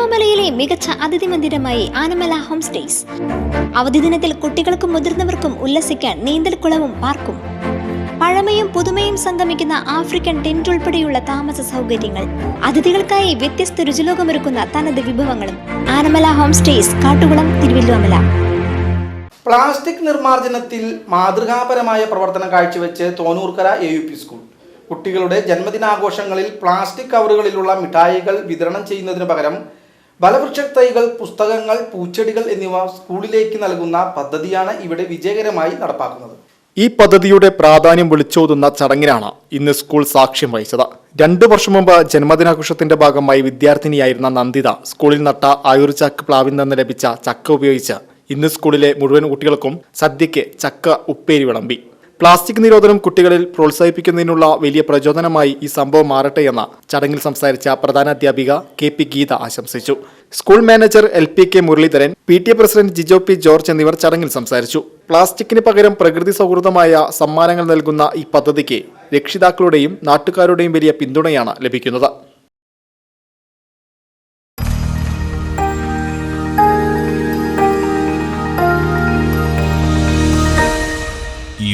തിരുവല്ലോമലയിലെ മികച്ച അതിഥി മന്ദിരമായി Anamala home stays. അവധി ദിനത്തിൽ കുട്ടികൾക്കും മുതിർന്നവർക്കും ഉല്ലസിക്കാൻ നീന്തൽക്കുളവും പാർക്കും. പഴമയും പുതുമയും സംഗമിക്കുന്ന ആഫ്രിക്കൻ ടെന്റ് ഉൾപ്പെടെയുള്ള താമസ സൗകര്യങ്ങൾ. അതിഥികൾക്കായി വ്യത്യസ്ത രുചിലോകമൊരുക്കുന്ന തനത് വിഭവങ്ങളും. Anamala home stays Kattukulam Thiruvallomala plastic നിർമ്മാർജനത്തിൽ മാതൃകാപരമായ പ്രവർത്തനം കാഴ്ചവെച്ച് Thonnurkara A U P school കുട്ടികളുടെ ജന്മദിനാഘോഷങ്ങളിൽ പ്ലാസ്റ്റിക് കവറുകളിലുള്ള മിഠായികൾ വിതരണം ചെയ്യുന്നതിനു പകരം ഫലവൃക്ഷ തൈകൾ പുസ്തകങ്ങൾ പൂച്ചെടികൾ എന്നിവ സ്കൂളിലേക്ക് നൽകുന്ന പദ്ധതിയാണ് ഇവിടെ വിജയകരമായി നടപ്പാക്കുന്നത്. ഈ പദ്ധതിയുടെ പ്രാധാന്യം വിളിച്ചോതുന്ന ചടങ്ങിനാണ് ഇന്ന് സ്കൂൾ സാക്ഷ്യം വഹിച്ചത്. രണ്ടു വർഷം മുമ്പ് ജന്മദിനാഘോഷത്തിന്റെ ഭാഗമായി വിദ്യാർത്ഥിനിയായിരുന്ന നന്ദിത സ്കൂളിൽ നട്ട ആയുർ ചക്ക് പ്ലാവിൽ നിന്ന് ലഭിച്ച ചക്ക ഉപയോഗിച്ച് ഇന്ന് സ്കൂളിലെ മുഴുവൻ കുട്ടികൾക്കും സദ്യയ്ക്ക് ചക്ക ഉപ്പേരി വിളമ്പി. പ്ലാസ്റ്റിക് നിരോധനം കുട്ടികളിൽ പ്രോത്സാഹിപ്പിക്കുന്നതിനുള്ള വലിയ പ്രചോദനമായി ഈ സംഭവം മാറട്ടെ എന്ന ചടങ്ങിൽ സംസാരിച്ച പ്രധാന അധ്യാപിക കെ പി ഗീത ആശംസിച്ചു. School manager L P K Muraleedharan P T A president Jijo P George എന്നിവർ ചടങ്ങിൽ സംസാരിച്ചു. പ്ലാസ്റ്റിക്കിന് പകരം പ്രകൃതി സൗഹൃദമായ സമ്മാനങ്ങൾ നൽകുന്ന ഈ പദ്ധതിക്ക് രക്ഷിതാക്കളുടെയും നാട്ടുകാരുടെയും വലിയ പിന്തുണയാണ് ലഭിക്കുന്നത്.